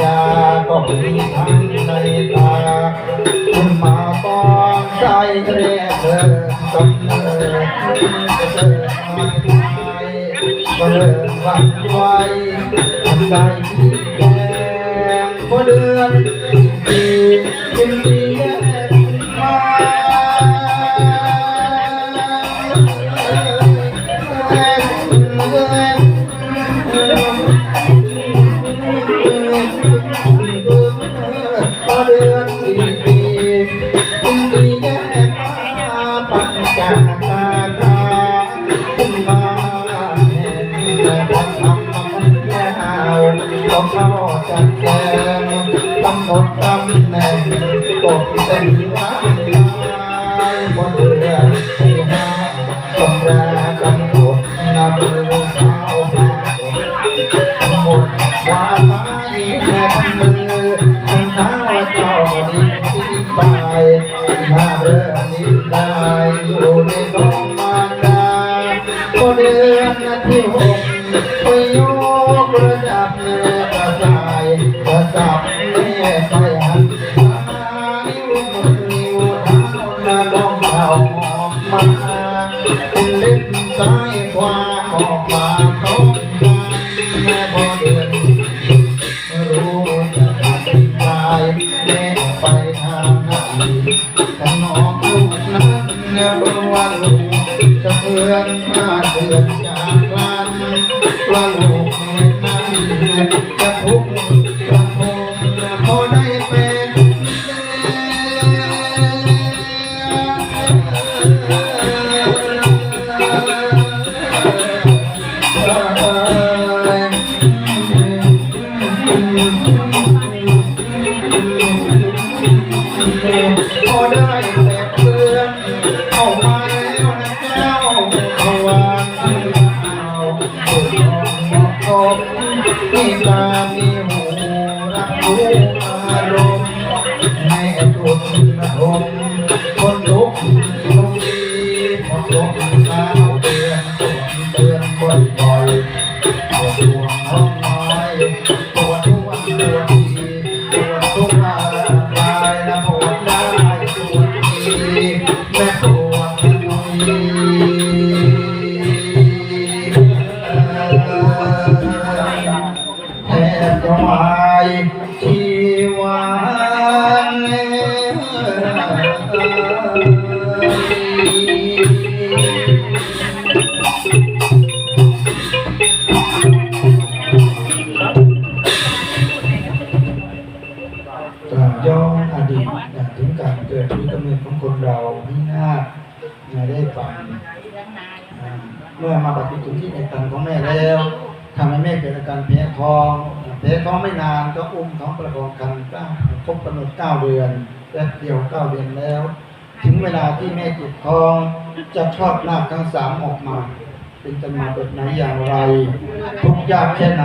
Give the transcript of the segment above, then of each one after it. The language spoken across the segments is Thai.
ญาก็มีทั้งในตาคุณมาปองใจเรียกเธอกำเนิดจะเธอมาไทยก็เริ่มหวันไหวทันใดที่แกงก็เดือนปีเป็นปีแยกมาก็ เข้าจัดแจงตำหนดตำแหน่งตกเต็มวันลายบนเรือที่มาจงรากำห อกมาเป็นเล่นซ้ายขวาออกมาพร้อมกันแม่พอเดือนรู้จะทำลายแม่ไปทางไหนแต่น้องลูกนั้นเนี่ยรู้ว่าลูกจะเพื่อนมาเดือนจากกันว่าลูกแม่นั้น พอได้แต่เพื่อนเข้ามาแล้วนะเจ้าเอาวางเอาถูกมองมองมีตามีหูรับรู้อารมณ์แม่ตุนนะผมคนลุกลงดีคนลุก จะหมายชีวันกล่าวย้อนอดีตถึงการเกิดหรือกำเนิดของคนเราที่น่าได้ฟังเมื่อมาปฏิจุที่ในตันของแม่แล้วทำให้แม่เกิดอาการแพ้ท้อง แพ้ท้องไม่นานก็อุ้มท้องประกอบกันก็ครบกำหนดเก้าเดือนแป๊บเดียวเก้าเดือนแล้ว ถึงเวลาที่แม่จ็บท้องจะชอบนาคทั้งสามออกมา เป็นจะมาแบบไหนอย่างไร ทุกยากแค่ไหน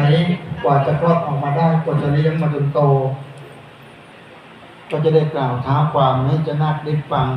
กว่าจะคลอดออกมาได้กว่าจะเลี้ยงมาจนโต ก็จะได้กล่าวท้าความให้จะนาคได้ฟัง